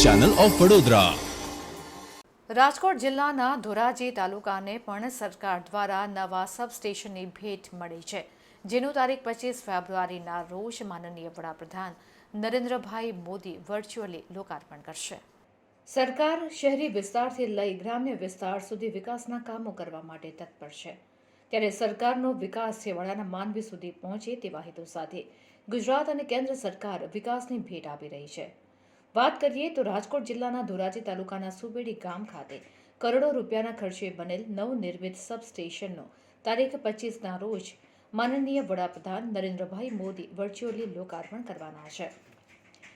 Channel of Vadodara. Rajkot જિલ્લાના ધોરાજી તાલુકાને પણ સરકાર દ્વારા નવા સબસ્ટેશનની ભેટ મળી છે. જેનું તારીખ પચીસ ફેબ્રુઆરીના રોજ માનનીય વડાપ્રધાન નરેન્દ્રભાઈ મોદી વર્ચ્યુઅલી લોકાર્પણ કરશે. સરકાર શહેરી વિસ્તારથી લઈ ગ્રામ્ય વિસ્તાર સુધી વિકાસના કામો કરવા માટે તત્પર છે. ત્યારે સરકારનો વિકાસ છેવાડાના માનવી સુધી પહોંચે તેવા હેતુ સાથે ગુજરાત અને કેન્દ્ર સરકાર વિકાસની ભેટ આપી રહી છે. વાત કરીએ તો રાજકોટ જિલ્લાના ધોરાજી તાલુકાના સુબેડી ગામ ખાતે કરોડો રૂપિયાના ખર્ચે બનેલ નવનિર્મિત સબસ્ટેશનનો તારીખ પચીસના રોજ માનનીય વડાપ્રધાન નરેન્દ્રભાઈ મોદી વર્ચ્યુઅલી લોકાર્પણ કરવાના છે.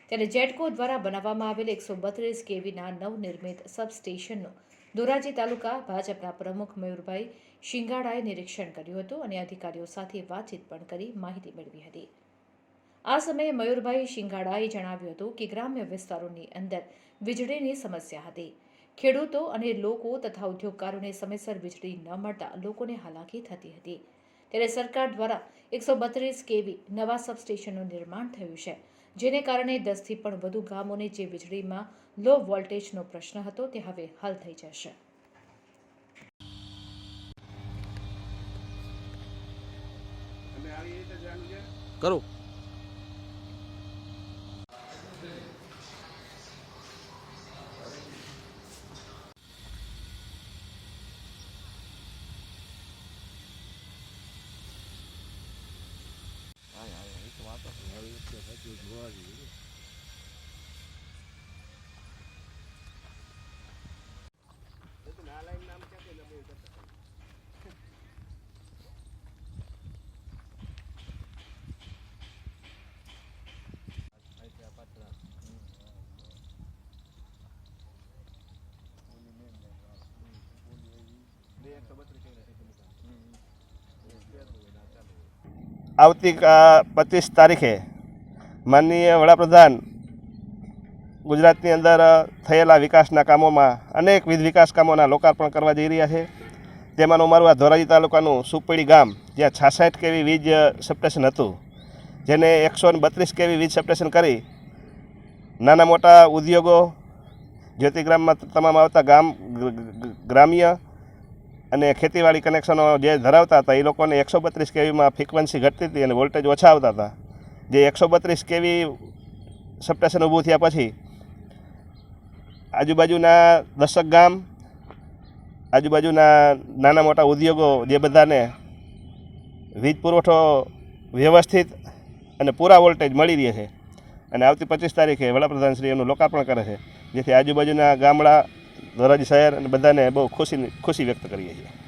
ત્યારે જેટકો દ્વારા બનાવવામાં આવેલ એકસો બત્રીસ કેવીના નવનિર્મિત સબસ્ટેશનનું ધોરાજી તાલુકા ભાજપના પ્રમુખ મયુરભાઈ શિંગાડાએ નિરીક્ષણ કર્યું હતું અને અધિકારીઓ સાથે વાતચીત પણ કરી માહિતી મેળવી હતી. આ સમયે મયુરભાઈ શિંગાડાએ જણાવ્યું હતું કે ગ્રામ્ય વિસ્તારોની અંદર વીજળીની સમસ્યા હતી. ખેડૂતો અને લોકો તથા ઉદ્યોગકારોને સમયસર વીજળી ન મળતા લોકોને હાલાકી થતી હતી. ત્યારે સરકાર દ્વારા એકસો બત્રીસ કેવી નવા સબસ્ટેશનનું નિર્માણ થયું છે જેને કારણે દસથી પણ વધુ ગામોને જે વીજળીમાં લો વોલ્ટેજનો પ્રશ્ન હતો તે હવે હલ થઈ જશે. કરું. આવતી પચીસ તારીખે માનનીય વડાપ્રધાન, ગુજરાતની અંદર થયેલા વિકાસના કામોમાં અનેકવિધ વિકાસ કામોના લોકાર્પણ કરવા જઈ રહ્યા છે. તેમાંનું અમારું આ ધોરાજી તાલુકાનું સુપડી ગામ, જ્યાં છાસઠ કેવી વીજ સબસ્ટેશન હતું. જેને એકસો બત્રીસ કેવી વીજ સબસ્ટેશન કરી નાના મોટા ઉદ્યોગો, જ્યોતિગ્રામમાં તમામ આવતા ગામ ગ્રામ્ય અને ખેતીવાડી કનેક્શનો જે ધરાવતા હતા, એ લોકોને એકસો બત્રીસ કેવીમાં ફ્રિકવન્સી ઘટતી હતી અને વોલ્ટેજ ઓછા આવતા હતા. જે એકસો બત્રીસ કેવી સપ્ટેશન ઊભું થયા પછી આજુબાજુના દશક ગામ, આજુબાજુના નાના મોટા ઉદ્યોગો જે બધાને વીજ પુરવઠો વ્યવસ્થિત અને પૂરા વોલ્ટેજ મળી રહે છે. અને આવતી પચીસ તારીખે વડાપ્રધાન શ્રી એનું લોકાર્પણ કરે છે. જેથી આજુબાજુના ગામડા, ધોરાજી શહેર અને બધાને બહુ ખુશી ખુશી વ્યક્ત કરીએ છીએ.